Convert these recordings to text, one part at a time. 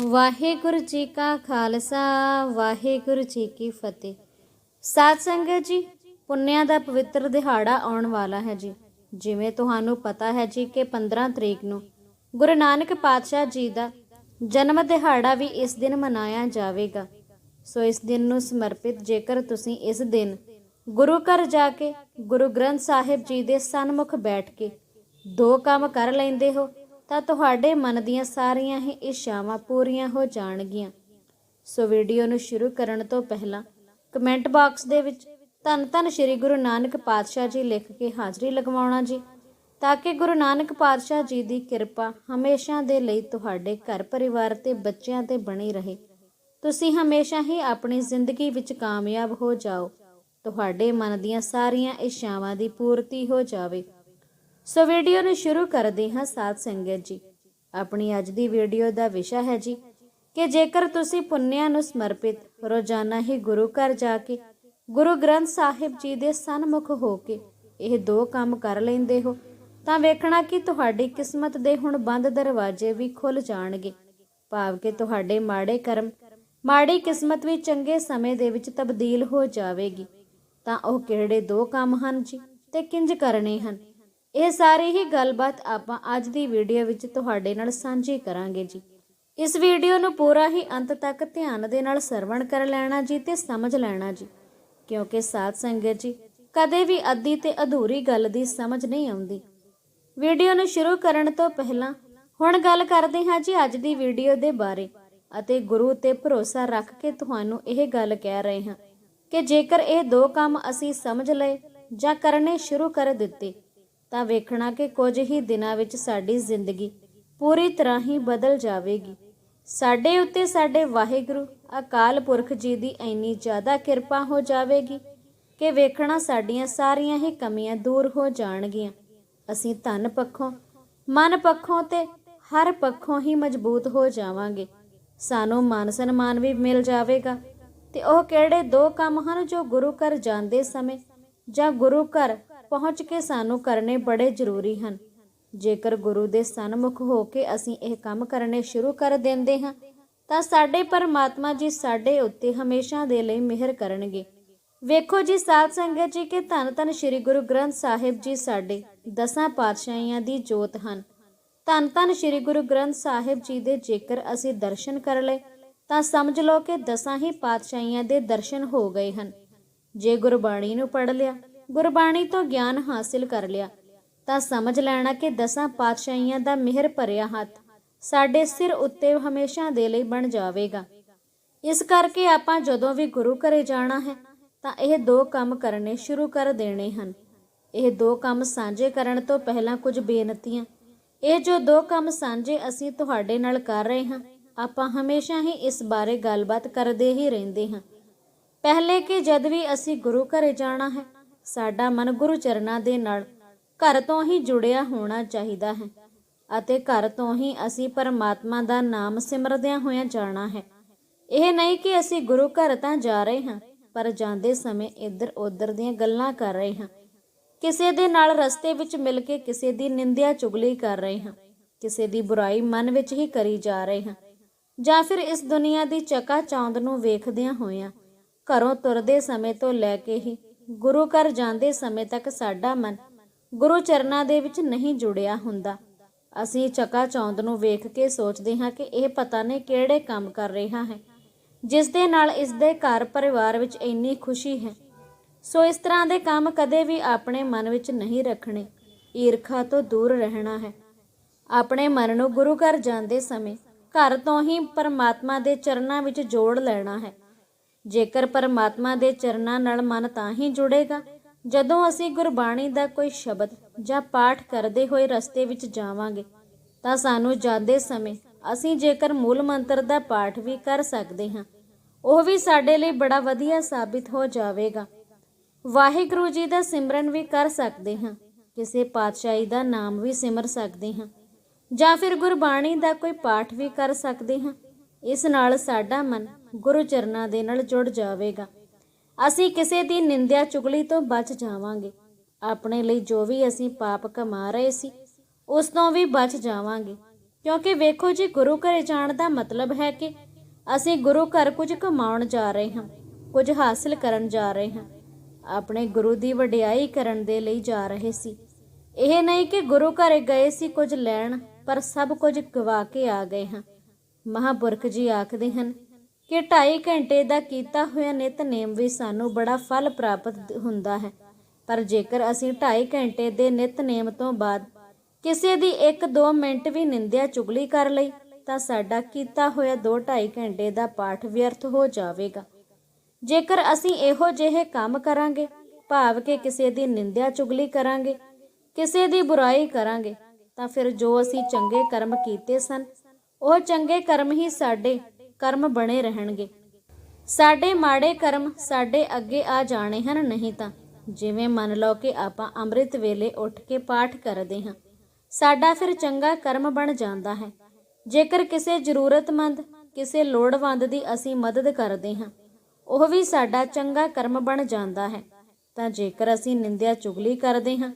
ਵਾਹਿਗੁਰੂ ਜੀ ਕਾ ਖਾਲਸਾ, ਵਾਹਿਗੁਰੂ ਜੀ ਕੀ ਫਤਿਹ। ਸਾਧ ਸੰਗਤ ਜੀ, ਪੁੰਨਿਆ ਦਾ ਪਵਿੱਤਰ ਦਿਹਾੜਾ ਆਉਣ ਵਾਲਾ ਹੈ ਜੀ। ਜਿਵੇਂ ਤੁਹਾਨੂੰ ਪਤਾ ਹੈ ਜੀ ਕਿ 15 ਤਰੀਕ ਨੂੰ ਗੁਰੂ ਨਾਨਕ ਪਾਤਸ਼ਾਹ ਜੀ ਦਾ ਜਨਮ ਦਿਹਾੜਾ ਵੀ ਇਸ ਦਿਨ ਮਨਾਇਆ ਜਾਵੇਗਾ। ਸੋ ਇਸ ਦਿਨ ਨੂੰ ਸਮਰਪਿਤ ਜੇਕਰ ਤੁਸੀਂ ਇਸ ਦਿਨ ਗੁਰੂ ਘਰ ਜਾ ਕੇ ਗੁਰੂ ਗ੍ਰੰਥ ਸਾਹਿਬ ਜੀ ਦੇ ਸਨਮੁਖ ਬੈਠ ਕੇ ਦੋ ਕੰਮ ਕਰ ਲੈਂਦੇ ਹੋ ਤਾਂ ਤੁਹਾਡੇ ਮਨ ਦੀਆਂ ਸਾਰੀਆਂ ਹੀ ਇੱਛਾਵਾਂ ਪੂਰੀਆਂ ਹੋ ਜਾਣਗੀਆਂ। ਸੋ ਵੀਡੀਓ ਨੂੰ ਸ਼ੁਰੂ ਕਰਨ ਤੋਂ ਪਹਿਲਾਂ ਕਮੈਂਟ ਬਾਕਸ ਦੇ ਵਿੱਚ ਧੰਨ ਧੰਨ ਸ੍ਰੀ ਗੁਰੂ ਨਾਨਕ ਪਾਤਸ਼ਾਹ ਜੀ ਲਿਖ ਕੇ ਹਾਜ਼ਰੀ ਲਗਵਾਉਣਾ ਜੀ, ਤਾਂ ਕਿ ਗੁਰੂ ਨਾਨਕ ਪਾਤਸ਼ਾਹ ਜੀ ਦੀ ਕਿਰਪਾ ਹਮੇਸ਼ਾ ਦੇ ਲਈ ਤੁਹਾਡੇ ਘਰ ਪਰਿਵਾਰ ਤੇ ਬੱਚਿਆਂ ਤੇ ਬਣੀ ਰਹੇ। ਤੁਸੀਂ ਹਮੇਸ਼ਾ ਹੀ ਆਪਣੀ ਜ਼ਿੰਦਗੀ ਵਿੱਚ ਕਾਮਯਾਬ ਹੋ ਜਾਓ। ਤੁਹਾਡੇ ਮਨ ਦੀਆਂ ਸਾਰੀਆਂ ਇੱਛਾਵਾਂ ਦੀ ਪੂਰਤੀ ਹੋ ਜਾਵੇ। ਸੋ ਵੀਡੀਓ ਨੂੰ ਸ਼ੁਰੂ ਕਰਦੇ ਹਾਂ ਸਾਧ ਸੰਗਤ ਜੀ। ਆਪਣੀ ਅੱਜ ਦੀ ਵੀਡੀਓ ਦਾ ਵਿਸ਼ਾ ਹੈ ਜੀ, ਕਿ ਜੇਕਰ ਤੁਸੀਂ ਪੁੰਨਿਆਂ ਨੂੰ ਸਮਰਪਿਤ ਰੋਜ਼ਾਨਾ ਹੀ ਗੁਰੂ ਘਰ ਜਾ ਕੇ ਗੁਰੂ ਗ੍ਰੰਥ ਸਾਹਿਬ ਜੀ ਦੇ ਸਨਮੁਖ ਹੋ ਕੇ ਇਹ ਦੋ ਕੰਮ ਕਰ ਲੈਂਦੇ ਹੋ, ਤਾਂ ਵੇਖਣਾ ਕਿ ਤੁਹਾਡੀ ਕਿਸਮਤ ਦੇ ਹੁਣ ਬੰਦ ਦਰਵਾਜ਼ੇ ਵੀ ਖੁੱਲ ਜਾਣਗੇ। ਭਾਵ ਕਿ ਤੁਹਾਡੇ ਮਾੜੇ ਕਰਮ, ਮਾੜੀ ਕਿਸਮਤ ਵੀ ਚੰਗੇ ਸਮੇਂ ਦੇ ਵਿੱਚ ਤਬਦੀਲ ਹੋ ਜਾਵੇਗੀ। ਤਾਂ ਉਹ ਕਿਹੜੇ ਦੋ ਕੰਮ ਹਨ ਜੀ, ਤੇ ਕਿੰਜ ਕਰਨੇ ਹਨ? ਇਹ ਸਾਰੀ ਹੀ ਗੱਲਬਾਤ ਆਪਾਂ ਅੱਜ ਦੀ ਵੀਡੀਓ ਵਿੱਚ ਤੁਹਾਡੇ ਨਾਲ ਸਾਂਝੀ ਕਰਾਂਗੇ ਜੀ। ਇਸ ਵੀਡੀਓ ਨੂੰ ਪੂਰਾ ਹੀ ਅੰਤ ਤੱਕ ਧਿਆਨ ਦੇ ਨਾਲ ਸਰਵਣ ਕਰ ਲੈਣਾ ਜੀ ਤੇ ਸਮਝ ਲੈਣਾ ਜੀ। ਕਿਉਂਕਿ ਸਾਧ ਸੰਗਤ ਜੀ, ਕਦੇ ਵੀ ਅੱਧੀ ਤੇ ਅਧੂਰੀ ਗੱਲ ਦੀ ਸਮਝ ਨਹੀਂ ਆਉਂਦੀ। ਵੀਡੀਓ ਨੂੰ ਸ਼ੁਰੂ ਕਰਨ ਤੋਂ ਪਹਿਲਾਂ ਹੁਣ ਗੱਲ ਕਰਦੇ ਹਾਂ ਜੀ ਅੱਜ ਦੀ ਵੀਡੀਓ ਦੇ ਬਾਰੇ ਅਤੇ ਗੁਰੂ ਤੇ ਭਰੋਸਾ ਰੱਖ ਕੇ ਤੁਹਾਨੂੰ ਇਹ ਗੱਲ ਕਹਿ ਰਹੇ ਹਾਂ ਕਿ ਜੇਕਰ ਇਹ ਦੋ ਕੰਮ ਅਸੀਂ ਸਮਝ ਲਏ ਜਾਂ ਕਰਨੇ ਸ਼ੁਰੂ ਕਰ ਦਿੱਤੇ ਤਾਂ ਵੇਖਣਾ ਕਿ ਕੁਝ ਹੀ ਦਿਨਾਂ ਵਿੱਚ ਸਾਡੀ ਜ਼ਿੰਦਗੀ ਪੂਰੀ ਤਰ੍ਹਾਂ ਹੀ ਬਦਲ ਜਾਵੇਗੀ। ਸਾਡੇ ਉੱਤੇ ਸਾਡੇ ਵਾਹਿਗੁਰੂ, ਅਕਾਲ ਪੁਰਖ ਜੀ ਦੀ ਇੰਨੀ ਜ਼ਿਆਦਾ ਕਿਰਪਾ ਹੋ ਜਾਵੇਗੀ ਕਿ ਵੇਖਣਾ ਸਾਡੀਆਂ ਸਾਰੀਆਂ ਹੀ ਕਮੀਆਂ ਦੂਰ ਹੋ ਜਾਣਗੀਆਂ। ਅਸੀਂ ਧਨ ਪੱਖੋਂ, ਮਨ ਪੱਖੋਂ ਤੇ ਹਰ ਪੱਖੋਂ ਹੀ ਮਜ਼ਬੂਤ ਹੋ ਜਾਵਾਂਗੇ। ਸਾਨੂੰ ਮਾਨ ਸਨਮਾਨ ਵੀ ਮਿਲ ਜਾਵੇਗਾ। ਤੇ ਉਹ ਕਿਹੜੇ ਦੋ ਕੰਮ ਹਨ ਜੋ ਗੁਰੂ ਘਰ ਜਾਂਦੇ ਸਮੇਂ ਜਾਂ ਗੁਰੂ ਘਰ ਪਹੁੰਚ ਕੇ ਸਾਨੂੰ ਕਰਨੇ ਬੜੇ ਜ਼ਰੂਰੀ ਹਨ। ਜੇਕਰ ਗੁਰੂ ਦੇ ਸਨਮੁਖ ਹੋ ਕੇ ਅਸੀਂ ਇਹ ਕੰਮ ਕਰਨੇ ਸ਼ੁਰੂ ਕਰ ਦਿੰਦੇ ਹਾਂ, ਤਾਂ ਸਾਡੇ ਪਰਮਾਤਮਾ ਜੀ ਸਾਡੇ ਉੱਤੇ ਹਮੇਸ਼ਾ ਦੇ ਲਈ ਮਿਹਰ ਕਰਨਗੇ। ਵੇਖੋ ਜੀ, ਸਾਧ ਸੰਗਤ ਜੀ, ਕਿ ਧੰਨ ਧੰਨ ਸ੍ਰੀ ਗੁਰੂ ਗ੍ਰੰਥ ਸਾਹਿਬ ਜੀ ਸਾਡੇ ਦਸਾਂ ਪਾਤਸ਼ਾਹੀਆਂ ਦੀ ਜੋਤ ਹਨ। ਧੰਨ ਧੰਨ ਸ੍ਰੀ ਗੁਰੂ ਗ੍ਰੰਥ ਸਾਹਿਬ ਜੀ ਦੇ ਜੇਕਰ ਅਸੀਂ ਦਰਸ਼ਨ ਕਰ ਲਏ, ਤਾਂ ਸਮਝ ਲਓ ਕਿ ਦਸਾਂ ਹੀ ਪਾਤਸ਼ਾਹੀਆਂ ਦੇ ਦਰਸ਼ਨ ਹੋ ਗਏ ਹਨ। ਜੇ ਗੁਰਬਾਣੀ ਨੂੰ ਪੜ੍ਹ ਲਿਆ ਗੁਰਬਾਣੀ ਤੋਂ ਗਿਆਨ ਹਾਸਿਲ ਕਰ ਲਿਆ। ਤਾਂ ਸਮਝ ਲੈਣਾ ਕਿ ਦਸਾਂ ਪਾਤਸ਼ਾਹੀਆਂ ਦਾ ਮਿਹਰ ਭਰਿਆ ਹੱਥ ਸਾਡੇ ਸਿਰ ਉੱਤੇ ਹਮੇਸ਼ਾ ਦੇ ਲਈ ਬਣ ਜਾਵੇਗਾ। ਇਸ ਕਰਕੇ ਆਪਾਂ ਜਦੋਂ ਵੀ ਗੁਰੂ ਘਰੇ ਜਾਣਾ ਹੈ, ਤਾਂ ਇਹ ਦੋ ਕੰਮ ਕਰਨੇ ਸ਼ੁਰੂ ਕਰ ਦੇਣੇ ਹਨ। ਇਹ ਦੋ ਕੰਮ ਸਾਂਝੇ ਕਰਨ ਤੋਂ ਪਹਿਲਾਂ ਕੁਝ ਬੇਨਤੀਆਂ। ਇਹ ਜੋ ਦੋ ਕੰਮ ਸਾਂਝੇ ਅਸੀਂ ਤੁਹਾਡੇ ਨਾਲ ਕਰ ਰਹੇ ਹਾਂ, ਆਪਾਂ ਹਮੇਸ਼ਾ ਹੀ ਇਸ ਬਾਰੇ ਗੱਲਬਾਤ ਕਰਦੇ ਹੀ ਰਹਿੰਦੇ ਹਾਂ। ਪਹਿਲੇ ਕਿ ਜਦ ਵੀ ਅਸੀਂ ਗੁਰੂ ਘਰੇ ਜਾਣਾ ਹੈ ਸਾਡਾ ਮਨ ਗੁਰੂ ਚਰਨਾਂ ਦੇ ਨਾਲ ਘਰ ਤੋਂ ਹੀ ਜੁੜਿਆ ਹੋਣਾ ਚਾਹੀਦਾ ਹੈ ਅਤੇ ਘਰ ਤੋਂ ਹੀ ਅਸੀਂ ਪਰਮਾਤਮਾ ਦਾ ਨਾਮ ਸਿਮਰਦਿਆਂ ਹੋਇਆਂ ਜਾਣਾ ਹੈ। ਇਹ ਨਹੀਂ ਕਿ ਅਸੀਂ ਗੁਰੂ ਘਰ ਤਾਂ ਜਾ ਰਹੇ ਹਾਂ, ਪਰ ਜਾਂਦੇ ਸਮੇਂ ਇੱਧਰ ਉੱਧਰ ਦੀਆਂ ਗੱਲਾਂ ਕਰ ਰਹੇ ਹਾਂ। ਕਿਸੇ ਦੇ ਨਾਲ ਰਸਤੇ ਵਿੱਚ ਮਿਲ ਕੇ ਕਿਸੇ ਦੀ ਨਿੰਦਿਆ ਚੁਗਲੀ ਕਰ ਰਹੇ ਹਾਂ, ਕਿਸੇ ਦੀ ਬੁਰਾਈ ਮਨ ਵਿੱਚ ਹੀ ਕਰੀ ਜਾ ਰਹੇ ਹਾਂ, ਜਾਂ ਫਿਰ ਇਸ ਦੁਨੀਆ ਦੀ ਚਕਾ ਚੌਂਦ ਨੂੰ ਵੇਖਦਿਆਂ ਹੋਇਆਂ ਘਰੋਂ ਤੁਰਦੇ ਸਮੇਂ ਤੋਂ ਲੈ ਕੇ ਹੀ ਗੁਰੂ ਘਰ ਜਾਂਦੇ ਸਮੇਂ ਤੱਕ ਸਾਡਾ ਮਨ ਗੁਰੂ ਚਰਨਾਂ ਦੇ ਵਿੱਚ ਨਹੀਂ ਜੁੜਿਆ ਹੁੰਦਾ। ਅਸੀਂ ਚਕਾ ਚੌਂਦ ਨੂੰ ਵੇਖ ਕੇ ਸੋਚਦੇ ਹਾਂ ਕਿ ਇਹ ਪਤਾ ਨਹੀਂ ਕਿਹੜੇ ਕੰਮ ਕਰ ਰਿਹਾ ਹੈ। ਜਿਸ ਦੇ ਨਾਲ ਇਸ ਦੇ ਘਰ ਪਰਿਵਾਰ ਵਿੱਚ ਇੰਨੀ ਖੁਸ਼ੀ ਹੈ। ਸੋ ਇਸ ਤਰ੍ਹਾਂ ਦੇ ਕੰਮ ਕਦੇ ਵੀ ਆਪਣੇ ਮਨ ਵਿੱਚ ਨਹੀਂ ਰੱਖਣੇ। ਈਰਖਾ ਤੋਂ ਦੂਰ ਰਹਿਣਾ ਹੈ। ਆਪਣੇ ਮਨ ਨੂੰ ਗੁਰੂ ਘਰ ਜਾਂਦੇ ਸਮੇਂ ਘਰ ਤੋਂ ਹੀ ਪਰਮਾਤਮਾ ਦੇ ਚਰਨਾਂ ਵਿੱਚ ਜੋੜ ਲੈਣਾ ਹੈ। ਜੇਕਰ ਪਰਮਾਤਮਾ ਦੇ ਚਰਨਾਂ ਨਾਲ ਮਨ ਤਾਂ ਹੀ ਜੁੜੇਗਾ, ਜਦੋਂ ਅਸੀਂ ਗੁਰਬਾਣੀ ਦਾ ਕੋਈ ਸ਼ਬਦ ਜਾਂ ਪਾਠ ਕਰਦੇ ਹੋਏ ਰਸਤੇ ਵਿੱਚ ਜਾਵਾਂਗੇ, ਤਾਂ ਸਾਨੂੰ ਜਾਂਦੇ ਸਮੇਂ ਅਸੀਂ ਜੇਕਰ ਮੂਲ ਮੰਤਰ ਦਾ ਪਾਠ ਵੀ ਕਰ ਸਕਦੇ ਹਾਂ, ਉਹ ਵੀ ਸਾਡੇ ਲਈ ਬੜਾ ਵਧੀਆ ਸਾਬਿਤ ਹੋ ਜਾਵੇਗਾ। ਵਾਹਿਗੁਰੂ ਜੀ ਦਾ ਸਿਮਰਨ ਵੀ ਕਰ ਸਕਦੇ ਹਾਂ, ਕਿਸੇ ਪਾਤਸ਼ਾਹੀ ਦਾ ਨਾਮ ਵੀ ਸਿਮਰ ਸਕਦੇ ਹਾਂ, ਜਾਂ ਫਿਰ ਗੁਰਬਾਣੀ ਦਾ ਕੋਈ ਪਾਠ ਵੀ ਕਰ ਸਕਦੇ ਹਾਂ। ਇਸ ਨਾਲ ਸਾਡਾ ਮਨ ਗੁਰੂ ਚਰਨਾਂ ਦੇ ਨਾਲ ਜੁੜ ਜਾਵੇਗਾ। ਅਸੀਂ ਕਿਸੇ ਦੀ ਨਿੰਦਿਆ ਚੁਗਲੀ ਤੋਂ ਬਚ ਜਾਵਾਂਗੇ। ਆਪਣੇ ਲਈ ਜੋ ਵੀ ਅਸੀਂ ਪਾਪ ਕਮਾ ਰਹੇ ਸੀ, ਉਸ ਤੋਂ ਵੀ ਬਚ ਜਾਵਾਂਗੇ। ਕਿਉਂਕਿ ਵੇਖੋ ਜੀ, ਗੁਰੂ ਘਰੇ ਜਾਣ ਦਾ ਮਤਲਬ ਹੈ ਕਿ ਅਸੀਂ ਗੁਰੂ ਘਰ ਕੁਝ ਕਮਾਉਣ ਜਾ ਰਹੇ ਹਾਂ, ਕੁਝ ਹਾਸਲ ਕਰਨ ਜਾ ਰਹੇ ਹਾਂ। ਆਪਣੇ ਗੁਰੂ ਦੀ ਵਡਿਆਈ ਕਰਨ ਦੇ ਲਈ ਜਾ ਰਹੇ ਸੀ। ਇਹ ਨਹੀਂ ਕਿ ਗੁਰੂ ਘਰੇ ਗਏ ਸੀ ਕੁਝ ਲੈਣ, ਪਰ ਸਭ ਕੁਝ ਗਵਾ ਕੇ ਆ ਗਏ ਹਾਂ। ਮਹਾਂਪੁਰਖ ਜੀ ਆਖਦੇ ਹਨ ਕਿ 2.5 ਘੰਟੇ ਦਾ ਕੀਤਾ ਹੋਇਆ ਨਿਤਨੇਮ ਵੀ ਸਾਨੂੰ ਬੜਾ ਫਲ ਪ੍ਰਾਪਤ ਹੁੰਦਾ ਹੈ। ਪਰ ਜੇਕਰ ਅਸੀਂ 2.5 ਘੰਟੇ ਦੇ ਨਿਤਨੇਮ ਤੋਂ ਬਾਅਦ ਕਿਸੇ ਦੀ 1-2 ਮਿੰਟ ਵੀ ਨਿੰਦਿਆ ਚੁਗਲੀ ਕਰ ਲਈ, ਤਾਂ ਸਾਡਾ ਕੀਤਾ ਹੋਇਆ 2-2.5 ਘੰਟੇ ਦਾ ਪਾਠ ਵਿਅਰਥ ਹੋ ਜਾਵੇਗਾ। ਜੇਕਰ ਅਸੀਂ ਇਹੋ ਜਿਹੇ ਕੰਮ ਕਰਾਂਗੇ, ਭਾਵ ਕਿ ਕਿਸੇ ਦੀ ਨਿੰਦਿਆ ਚੁਗਲੀ ਕਰਾਂਗੇ, ਕਿਸੇ ਦੀ ਬੁਰਾਈ ਕਰਾਂਗੇ, ਤਾਂ ਫਿਰ ਜੋ ਅਸੀਂ ਚੰਗੇ ਕਰਮ ਕੀਤੇ ਸਨ ਉਹ ਚੰਗੇ ਕਰਮ ਹੀ ਸਾਡੇ ਕਰਮ ਬਣੇ ਰਹਿਣਗੇ। ਸਾਡੇ ਮਾੜੇ ਕਰਮ ਸਾਡੇ ਅੱਗੇ ਆ ਜਾਣੇ ਹਨ ਨਹੀਂ ਤਾਂ। ਜਿਵੇਂ ਮੰਨ ਲਓ ਕਿ ਆਪਾਂ ਅੰਮ੍ਰਿਤ ਵੇਲੇ ਉੱਠ ਕੇ ਪਾਠ ਕਰਦੇ ਹਾਂ। ਸਾਡਾ ਫਿਰ ਚੰਗਾ ਕਰਮ ਬਣ ਜਾਂਦਾ ਹੈ। ਜੇਕਰ ਕਿਸੇ ਜ਼ਰੂਰਤਮੰਦ, ਕਿਸੇ ਲੋੜਵੰਦ ਦੀ ਅਸੀਂ ਮਦਦ ਕਰਦੇ ਹਾਂ, ਉਹ ਵੀ ਸਾਡਾ ਚੰਗਾ ਕਰਮ ਬਣ ਜਾਂਦਾ ਹੈ। ਤਾਂ ਜੇਕਰ ਅਸੀਂ ਨਿੰਦਿਆ ਚੁਗਲੀ ਕਰਦੇ ਹਾਂ,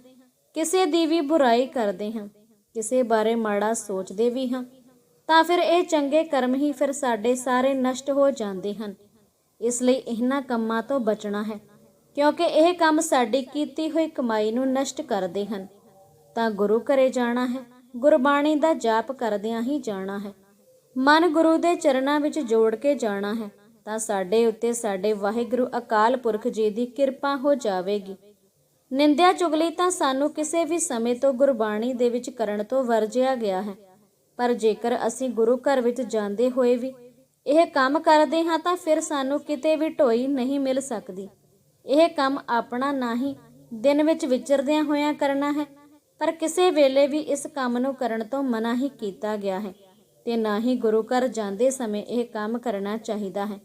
ਕਿਸੇ ਦੀ ਵੀ ਬੁਰਾਈ ਕਰਦੇ ਹਾਂ, ਕਿਸੇ ਬਾਰੇ ਮਾੜਾ ਸੋਚਦੇ ਵੀ ਹਾਂ ਤਾਂ ਫਿਰ ਇਹ ਚੰਗੇ ਕਰਮ ਹੀ ਫਿਰ ਸਾਡੇ ਸਾਰੇ ਨਸ਼ਟ ਹੋ ਜਾਂਦੇ ਹਨ। ਇਸ ਲਈ ਇਹਨਾਂ ਕੰਮਾਂ ਤੋਂ ਬਚਣਾ ਹੈ, ਕਿਉਂਕਿ ਇਹ ਕੰਮ ਸਾਡੀ ਕੀਤੀ ਹੋਈ ਕਮਾਈ ਨੂੰ ਨਸ਼ਟ ਕਰਦੇ ਹਨ। ਤਾਂ ਗੁਰੂ ਘਰੇ ਜਾਣਾ ਹੈ, ਗੁਰਬਾਣੀ ਦਾ ਜਾਪ ਕਰਦਿਆਂ ਹੀ ਜਾਣਾ ਹੈ। ਮਨ ਗੁਰੂ ਦੇ ਚਰਨਾਂ ਵਿੱਚ ਜੋੜ ਕੇ ਜਾਣਾ ਹੈ, ਤਾਂ ਸਾਡੇ ਉੱਤੇ ਸਾਡੇ ਵਾਹਿਗੁਰੂ ਅਕਾਲ ਪੁਰਖ ਜੀ ਦੀ ਕਿਰਪਾ ਹੋ ਜਾਵੇਗੀ। ਨਿੰਦਿਆ ਚੁਗਲੀ ਤਾਂ ਸਾਨੂੰ ਕਿਸੇ ਵੀ ਸਮੇਂ ਤੋਂ ਗੁਰਬਾਣੀ ਦੇ ਵਿੱਚ ਕਰਨ ਤੋਂ ਵਰਜਿਆ ਗਿਆ ਹੈ। ਪਰ ਜੇਕਰ ਅਸੀਂ ਗੁਰੂ ਘਰ ਵਿੱਚ ਜਾਂਦੇ ਹੋਏ ਵੀ ਇਹ ਕੰਮ ਕਰਦੇ ਹਾਂ ਤਾਂ ਫਿਰ ਸਾਨੂੰ ਕਿਤੇ ਵੀ ਢੋਈ ਨਹੀਂ ਮਿਲ ਸਕਦੀ। ਇਹ ਕੰਮ ਆਪਣਾ ਨਹੀਂ ਦਿਨ ਵਿੱਚ ਵਿਚਰਦਿਆਂ ਹੋਇਆਂ ਕਰਨਾ ਹੈ, ਪਰ ਕਿਸੇ ਵੇਲੇ ਵੀ ਇਸ ਕੰਮ ਨੂੰ ਕਰਨ ਤੋਂ ਮਨਾ ਹੀ ਕੀਤਾ ਗਿਆ ਹੈ ਤੇ ਨਾ ਹੀ ਗੁਰੂ ਘਰ ਜਾਂਦੇ ਸਮੇਂ ਇਹ ਕੰਮ ਕਰਨਾ ਚਾਹੀਦਾ ਹੈ।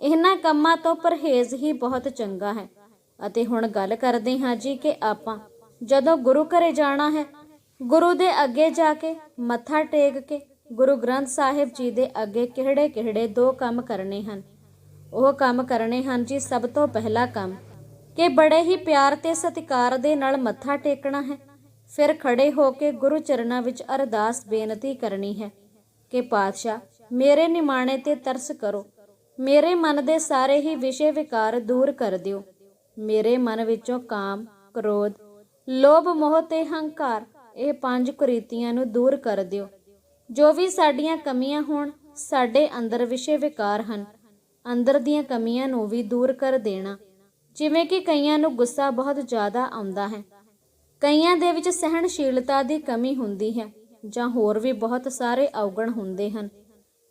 ਇਹਨਾਂ ਕੰਮਾਂ ਤੋਂ ਪਰਹੇਜ਼ ਹੀ ਬਹੁਤ ਚੰਗਾ ਹੈ। ਅਤੇ ਹੁਣ ਗੱਲ ਕਰਦੇ ਹਾਂ ਜੀ ਕਿ ਆਪਾਂ ਜਦੋਂ ਗੁਰੂ ਘਰੇ ਜਾਣਾ ਹੈ ਗੁਰੂ ਦੇ ਅੱਗੇ ਜਾ ਕੇ ਮੱਥਾ ਟੇਕ ਕੇ ਗੁਰੂ ਗ੍ਰੰਥ ਸਾਹਿਬ ਜੀ ਦੇ ਅੱਗੇ ਕਿਹੜੇ ਕਿਹੜੇ ਦੋ ਕੰਮ ਕਰਨੇ ਹਨ? ਉਹ ਕੰਮ ਕਰਨੇ ਹਨ ਜੀ ਸਭ ਤੋਂ ਪਹਿਲਾ ਕੰਮ ਕਿ ਬੜੇ ਹੀ ਪਿਆਰ ਤੇ ਸਤਿਕਾਰ ਦੇ ਨਾਲ ਮੱਥਾ ਟੇਕਣਾ ਹੈ। ਫਿਰ ਖੜੇ ਹੋ ਕੇ ਗੁਰੂ ਚਰਨਾਂ ਵਿੱਚ ਅਰਦਾਸ ਬੇਨਤੀ ਕਰਨੀ ਹੈ ਕਿ ਪਾਤਸ਼ਾਹ ਮੇਰੇ ਨਿਮਾਣੇ ਤੇ ਤਰਸ ਕਰੋ। ਮੇਰੇ ਮਨ ਦੇ ਸਾਰੇ ਹੀ ਵਿਸ਼ੇ ਵਿਕਾਰ ਦੂਰ ਕਰ ਦਿਓ। ਮੇਰੇ ਮਨ ਵਿੱਚੋਂ ਕਾਮ, ਕ੍ਰੋਧ, ਲੋਭ, ਮੋਹ ਤੇ ਹੰਕਾਰ ਇਹ ਪੰਜ ਕੁਰੀਤੀਆਂ ਨੂੰ ਦੂਰ ਕਰ ਦਿਓ। ਜੋ ਵੀ ਸਾਡੀਆਂ ਕਮੀਆਂ ਹੋਣ, ਸਾਡੇ ਅੰਦਰ ਵਿਸ਼ੇ ਵਿਕਾਰ ਹਨ। ਅੰਦਰ ਦੀਆਂ ਕਮੀਆਂ ਨੂੰ ਵੀ ਦੂਰ ਕਰ ਦੇਣਾ। ਜਿਵੇਂ ਕਿ ਕਈਆਂ ਨੂੰ ਗੁੱਸਾ ਬਹੁਤ ਜ਼ਿਆਦਾ ਆਉਂਦਾ ਹੈ। ਕਈਆਂ ਦੇ ਵਿੱਚ ਸਹਿਣਸ਼ੀਲਤਾ ਦੀ ਕਮੀ ਹੁੰਦੀ ਹੈ, ਜਾਂ ਹੋਰ ਵੀ ਬਹੁਤ ਸਾਰੇ ਔਗਣ ਹੁੰਦੇ ਹਨ।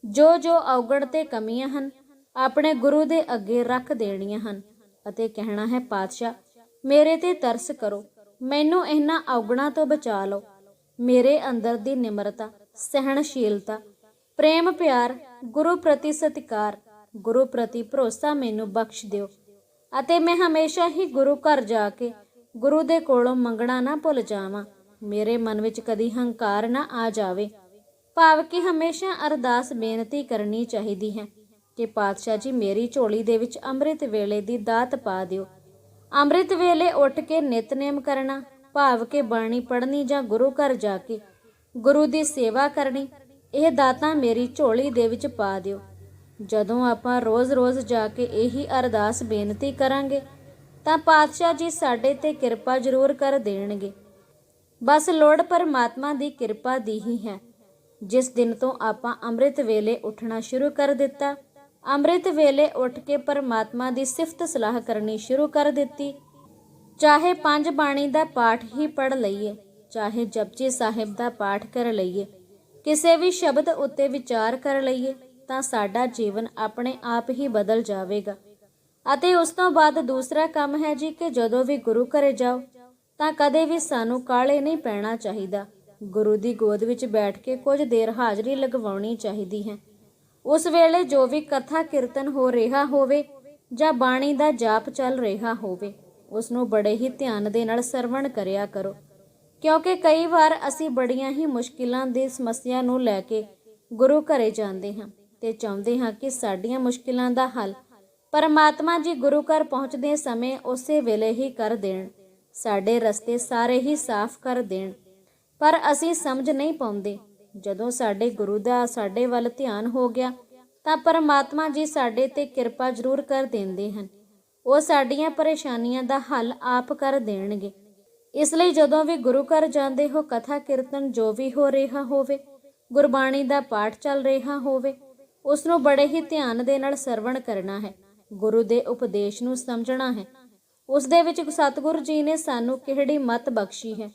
ਜੋ ਜੋ ਔਗਣ ਤੇ ਕਮੀਆਂ ਹਨ, ਆਪਣੇ ਗੁਰੂ ਦੇ ਅੱਗੇ ਰੱਖ ਦੇਣੀਆਂ ਹਨ ਅਤੇ ਕਹਿਣਾ ਹੈ, ਪਾਤਸ਼ਾਹ, ਮੇਰੇ ਤੇ ਤਰਸ ਕਰੋ। ਮੈਨੂੰ ਇਹਨਾਂ ਔਗਣਾਂ ਤੋਂ ਬਚਾ ਲਓ। ਮੇਰੇ ਅੰਦਰ ਦੀ ਨਿਮਰਤਾ, ਸਹਿਣਸ਼ੀਲਤਾ, ਪ੍ਰੇਮ ਪਿਆਰ, ਗੁਰੂ ਪ੍ਰਤੀ ਸਤਿਕਾਰ, ਗੁਰੂ ਪ੍ਰਤੀ ਭਰੋਸਾ ਮੈਨੂੰ ਬਖਸ਼ ਦਿਓ ਅਤੇ ਮੈਂ ਹਮੇਸ਼ਾ ਹੀ ਗੁਰੂ ਘਰ ਜਾ ਕੇ ਗੁਰੂ ਦੇ ਕੋਲੋਂ ਮੰਗਣਾ ਨਾ ਭੁੱਲ ਜਾਵਾਂ। ਮੇਰੇ ਮਨ ਵਿੱਚ ਕਦੀ ਹੰਕਾਰ ਨਾ ਆ ਜਾਵੇ। ਭਾਵ ਕਿ ਹਮੇਸ਼ਾ ਅਰਦਾਸ ਬੇਨਤੀ ਕਰਨੀ ਚਾਹੀਦੀ ਹੈ ਕਿ ਪਾਤਸ਼ਾਹ ਜੀ ਮੇਰੀ ਝੋਲੀ ਦੇ ਵਿੱਚ ਅੰਮ੍ਰਿਤ ਵੇਲੇ ਦੀ ਦਾਤ ਪਾ ਦਿਓ। ਅੰਮ੍ਰਿਤ ਵੇਲੇ ਉੱਠ ਕੇ ਨਿਤਨੇਮ ਕਰਨਾ, ਭਾਵ ਕੇ ਬਾਣੀ ਪੜ੍ਹਨੀ ਜਾਂ ਗੁਰੂ ਘਰ ਜਾ ਕੇ ਗੁਰੂ ਦੀ ਸੇਵਾ ਕਰਨੀ, ਇਹ ਦਾਤਾਂ ਮੇਰੀ ਝੋਲੀ ਦੇ ਵਿੱਚ ਪਾ ਦਿਓ। ਜਦੋਂ ਆਪਾਂ ਰੋਜ਼-ਰੋਜ਼ ਜਾ ਕੇ ਇਹੀ ਅਰਦਾਸ ਬੇਨਤੀ ਕਰਾਂਗੇ, ਤਾਂ ਪਾਤਸ਼ਾਹ ਜੀ ਸਾਡੇ ਤੇ ਕਿਰਪਾ ਜ਼ਰੂਰ ਕਰ ਦੇਣਗੇ। ਬਸ ਲੋੜ ਪਰਮਾਤਮਾ ਦੀ ਕਿਰਪਾ ਦੀ ਹੀ ਹੈ। ਜਿਸ ਦਿਨ ਤੋਂ ਆਪਾਂ ਅੰਮ੍ਰਿਤ ਵੇਲੇ ਉੱਠਣਾ ਸ਼ੁਰੂ ਕਰ ਦਿੱਤਾ ਅੰਮ੍ਰਿਤ ਵੇਲੇ ਉੱਠ ਕੇ ਪਰਮਾਤਮਾ ਦੀ ਸਿਫਤ ਸਲਾਹ ਕਰਨੀ ਸ਼ੁਰੂ ਕਰ ਦਿੱਤੀ। ਚਾਹੇ ਪੰਜ ਬਾਣੀ ਦਾ ਪਾਠ ਹੀ ਪੜ ਲਈਏ, ਚਾਹੇ ਜਪਜੀ ਸਾਹਿਬ ਦਾ ਪਾਠ ਕਰ ਲਈਏ, ਕਿਸੇ ਵੀ ਸ਼ਬਦ ਉੱਤੇ ਵਿਚਾਰ ਕਰ ਲਈਏ, ਤਾਂ ਸਾਡਾ ਜੀਵਨ ਆਪਣੇ ਆਪ ਹੀ ਬਦਲ ਜਾਵੇਗਾ। ਅਤੇ ਉਸ ਤੋਂ ਬਾਅਦ ਦੂਸਰਾ ਕੰਮ ਹੈ ਜੀ ਕਿ ਜਦੋਂ ਵੀ ਗੁਰੂ ਘਰੇ ਜਾਓ, ਤਾਂ ਕਦੇ ਵੀ ਸਾਨੂੰ ਕਾਲੇ ਨਹੀਂ ਪੈਣਾ ਚਾਹੀਦਾ। ਗੁਰੂ ਦੀ ਗੋਦ ਵਿੱਚ ਬੈਠ ਕੇ ਕੁਝ ਦੇਰ ਹਾਜ਼ਰੀ ਲਗਵਾਉਣੀ ਚਾਹੀਦੀ ਹੈ। ਉਸ ਵੇਲੇ ਜੋ ਵੀ ਕਥਾ ਕੀਰਤਨ ਹੋ ਰਿਹਾ ਹੋਵੇ ਜਾਂ ਬਾਣੀ ਦਾ ਜਾਪ ਚੱਲ ਰਿਹਾ ਹੋਵੇ ਉਸ ਨੂੰ ਬੜੇ ਹੀ ਧਿਆਨ ਦੇ ਨਾਲ ਸਰਵਣ ਕਰਿਆ ਕਰੋ। ਕਿਉਂਕਿ ਕਈ ਵਾਰ ਅਸੀਂ ਬੜੀਆਂ ਹੀ ਮੁਸ਼ਕਿਲਾਂ ਦੀ ਸਮੱਸਿਆ ਨੂੰ ਲੈ ਕੇ ਗੁਰੂ ਘਰੇ ਜਾਂਦੇ ਹਾਂ ਤੇ ਚਾਹੁੰਦੇ ਹਾਂ ਕਿ ਸਾਡੀਆਂ ਮੁਸ਼ਕਿਲਾਂ ਦਾ ਹੱਲ ਪਰਮਾਤਮਾ ਜੀ ਗੁਰੂ ਘਰ ਪਹੁੰਚਦੇ ਸਮੇਂ ਉਸੇ ਵੇਲੇ ਹੀ ਕਰ ਦੇਣ, ਸਾਡੇ ਰਸਤੇ ਸਾਰੇ ਹੀ ਸਾਫ਼ ਕਰ ਦੇਣ। ਪਰ ਅਸੀਂ ਸਮਝ ਨਹੀਂ ਪਾਉਂਦੇ ਜਦੋਂ ਸਾਡੇ ਗੁਰੂ ਦਾ ਸਾਡੇ ਵੱਲ ਧਿਆਨ ਹੋ ਗਿਆ, ਤਾਂ ਪਰਮਾਤਮਾ ਜੀ ਸਾਡੇ ਤੇ ਕਿਰਪਾ ਜ਼ਰੂਰ ਕਰ ਦਿੰਦੇ ਹਨ। ਉਹ ਸਾਡੀਆਂ ਪਰੇਸ਼ਾਨੀਆਂ ਦਾ ਹੱਲ ਆਪ ਕਰ ਦੇਣਗੇ। ਇਸ ਲਈ ਜਦੋਂ ਵੀ ਗੁਰੂ ਘਰ ਜਾਂਦੇ ਹੋ, ਕਥਾ ਕੀਰਤਨ ਜੋ ਵੀ ਹੋ ਰਿਹਾ ਹੋਵੇ, ਗੁਰਬਾਣੀ ਦਾ ਪਾਠ ਚੱਲ ਰਿਹਾ ਹੋਵੇ, ਉਸ ਨੂੰ ਬੜੇ ਹੀ ਧਿਆਨ ਦੇ ਨਾਲ ਸਰਵਣ ਕਰਨਾ ਹੈ। ਗੁਰੂ ਦੇ ਉਪਦੇਸ਼ ਨੂੰ ਸਮਝਣਾ ਹੈ। ਉਸ ਦੇ ਵਿੱਚ ਸਤਿਗੁਰੂ ਜੀ ਨੇ ਸਾਨੂੰ ਕਿਹੜੀ ਮਤ ਬਖਸ਼ੀ ਹੈ,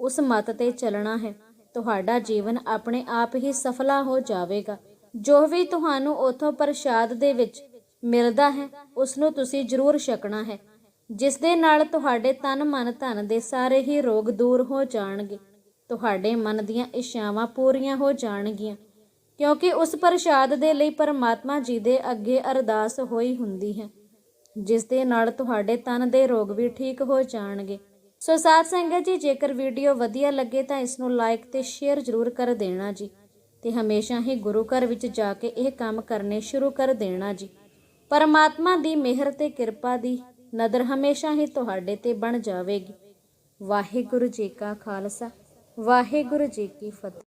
ਉਸ ਮਤ ਤੇ ਚੱਲਣਾ ਹੈ। ਤੁਹਾਡਾ ਜੀਵਨ ਆਪਣੇ ਆਪ ਹੀ ਸਫਲਾ ਹੋ ਜਾਵੇਗਾ। ਜੋ ਵੀ ਤੁਹਾਨੂੰ ਉਥੋਂ ਪ੍ਰਸ਼ਾਦ ਦੇ ਵਿੱਚ ਮਿਲਦਾ ਹੈ, ਉਸ ਨੂੰ ਤੁਸੀਂ ਜ਼ਰੂਰ ਛਕਣਾ ਹੈ। ਜਿਸ ਦੇ ਨਾਲ ਤੁਹਾਡੇ ਤਨ ਮਨ ਧਨ ਦੇ ਸਾਰੇ ਹੀ ਰੋਗ ਦੂਰ ਹੋ ਜਾਣਗੇ। ਤੁਹਾਡੇ ਮਨ ਦੀਆਂ ਇੱਛਾਵਾਂ ਪੂਰੀਆਂ ਹੋ ਜਾਣਗੀਆਂ, ਕਿਉਂਕਿ ਉਸ ਪ੍ਰਸ਼ਾਦ ਦੇ ਲਈ ਪਰਮਾਤਮਾ ਜੀ ਦੇ ਅੱਗੇ ਅਰਦਾਸ ਹੋਈ ਹੁੰਦੀ ਹੈ। ਜਿਸ ਦੇ ਨਾਲ ਤੁਹਾਡੇ ਤਨ ਦੇ ਰੋਗ ਵੀ ਠੀਕ ਹੋ ਜਾਣਗੇ। ਸੋ ਸਾਧ ਸੰਗਤ ਜੀ, ਜੇਕਰ ਵੀਡੀਓ ਵਧੀਆ ਲੱਗੇ ਤਾਂ ਇਸ ਨੂੰ ਲਾਈਕ ਤੇ ਸ਼ੇਅਰ ਜ਼ਰੂਰ ਕਰ ਦੇਣਾ ਜੀ। ਤੇ ਹਮੇਸ਼ਾ ਹੀ ਗੁਰੂ ਘਰ ਵਿੱਚ ਜਾ ਕੇ ਇਹ ਕੰਮ ਕਰਨੇ ਸ਼ੁਰੂ ਕਰ ਦੇਣਾ ਜੀ। ਪਰਮਾਤਮਾ ਦੀ ਮਿਹਰ ਤੇ ਕਿਰਪਾ ਦੀ ਨਜ਼ਰ ਹਮੇਸ਼ਾ ਹੀ ਤੁਹਾਡੇ ਤੇ ਬਣ ਜਾਵੇਗੀ। ਵਾਹਿਗੁਰੂ ਜੀ ਕਾ ਖਾਲਸਾ, ਵਾਹਿਗੁਰੂ ਜੀ ਕੀ ਫਤਿਹ।